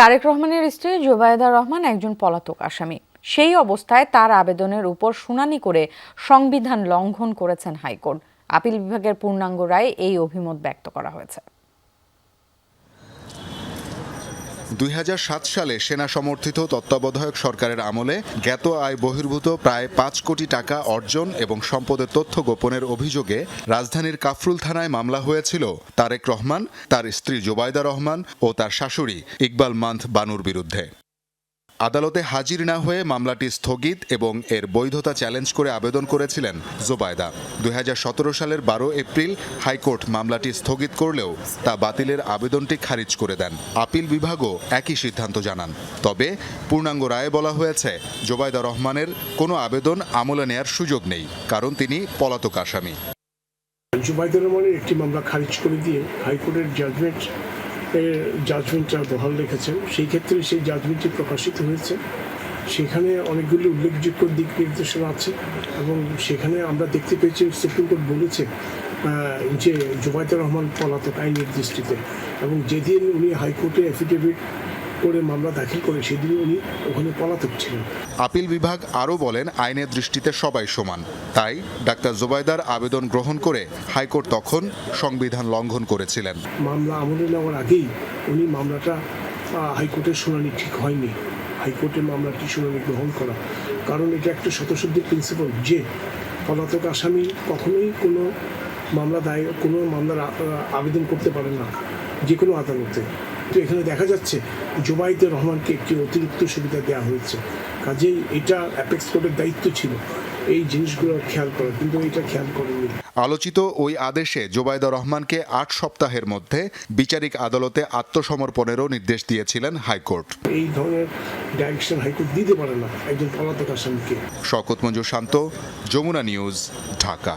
তারেক রহমানের স্ত্রী জোবায়েদা রহমান একজন পলাতক আসামি। সেই অবস্থায় তার আবেদনের উপর শুনানি করে সংবিধান লঙ্ঘন করেছেন হাইকোর্ট। আপিল বিভাগের পূর্ণাঙ্গ রায় এই অভিমত ব্যক্ত করা হয়েছে। দুই হাজার সাত সালে সেনা সমর্থিত তত্ত্বাবধায়ক সরকারের আমলে জ্ঞাত আয় বহির্ভূত প্রায় পাঁচ কোটি টাকা অর্জন এবং সম্পদের তথ্য গোপনের অভিযোগে রাজধানীর কাফরুল থানায় মামলা হয়েছিল। তারেক রহমান, তার স্ত্রী জোবায়দা রহমান ও তার শাশুড়ি ইকবাল মান্থ বানুর বিরুদ্ধে। আদালতে হাজির না হয়ে মামলাটি স্থগিত এবং এর বৈধতা চ্যালেঞ্জ করে আবেদন করেছিলেন জোবায়দা। দুই হাজার সতেরো সালের বারো এপ্রিল হাইকোর্ট মামলাটি স্থগিত করলেও তা বাতিলের আবেদনটি খারিজ করে দেন। আপিল বিভাগও একই সিদ্ধান্ত জানান। তবে পূর্ণাঙ্গ রায়ে বলা হয়েছে, জোবায়দা রহমানের কোনো আবেদন আমলে নেয়ার সুযোগ নেই, কারণ তিনি পলাতক আসামি। জুবাইদুর রহমানের একটি মামলা খারিজ করে দিয়ে হাইকোর্টের জাজমেন্ট জাজমেন্টটা বহাল রেখেছে সেই ক্ষেত্রে সেই জাজমেন্টটি প্রকাশিত হয়েছে। সেখানে অনেকগুলি উল্লেখযোগ্য দিক নির্দেশনা আছে এবং সেখানে আমরা দেখতে পেয়েছি, সুপ্রিম কোর্ট বলেছে যে জুবাইদুর রহমান পলাতক আইনের দৃষ্টিতে এবং যেদিন উনি হাইকোর্টে অ্যাফিডেভিট করে মামলা দাখিল করে সেদিন উনি ওখানে পলাতক ছিলেন। আপিল বিভাগ আরও বলেন আইনের দৃষ্টিতে সবাই সমান। তাই ডাক্তার জোবায়দার আবেদন গ্রহণ করে হাইকোর্ট তখন সংবিধান লঙ্ঘন করেছিলেন। মামলা আমলে নেওয়ার আগেই উনি মামলাটা হাইকোর্টের শুনানি ঠিক হয়নি। হাইকোর্টের মামলাটি শুনানি গ্রহণ করা। কারণ এটা একটা শতশুদ্ধি প্রিন্সিপাল যে পলাতক আসামি কখনোই কোনো মামলা দায় কোনো মামলার আবেদন করতে পারে না। যে কোনো আদালতে। তো এখানে দেখা যাচ্ছে জুবাইদে রহমানকে একটি অতিরিক্ত সুবিধা দেওয়া হয়েছে। কাজেই এটা অ্যাপেক্স কোর্টের দায়িত্ব ছিল এই জিনিসগুলো খেয়াল করা কিন্তু এটা খেয়াল করেনি। আলোচিত ওই আদেশে জোবায়দা রহমানকে আট সপ্তাহের মধ্যে বিচারিক আদালতে আত্মসমর্পণেরও নির্দেশ দিয়েছিলেন হাইকোর্ট। এই ধরনের ডাইরেকশন হাইকোর্ট দিতে পারে না একজন পলাতক আসামিকে। শওকত মঞ্জুর শান্ত যমুনা নিউজ ঢাকা।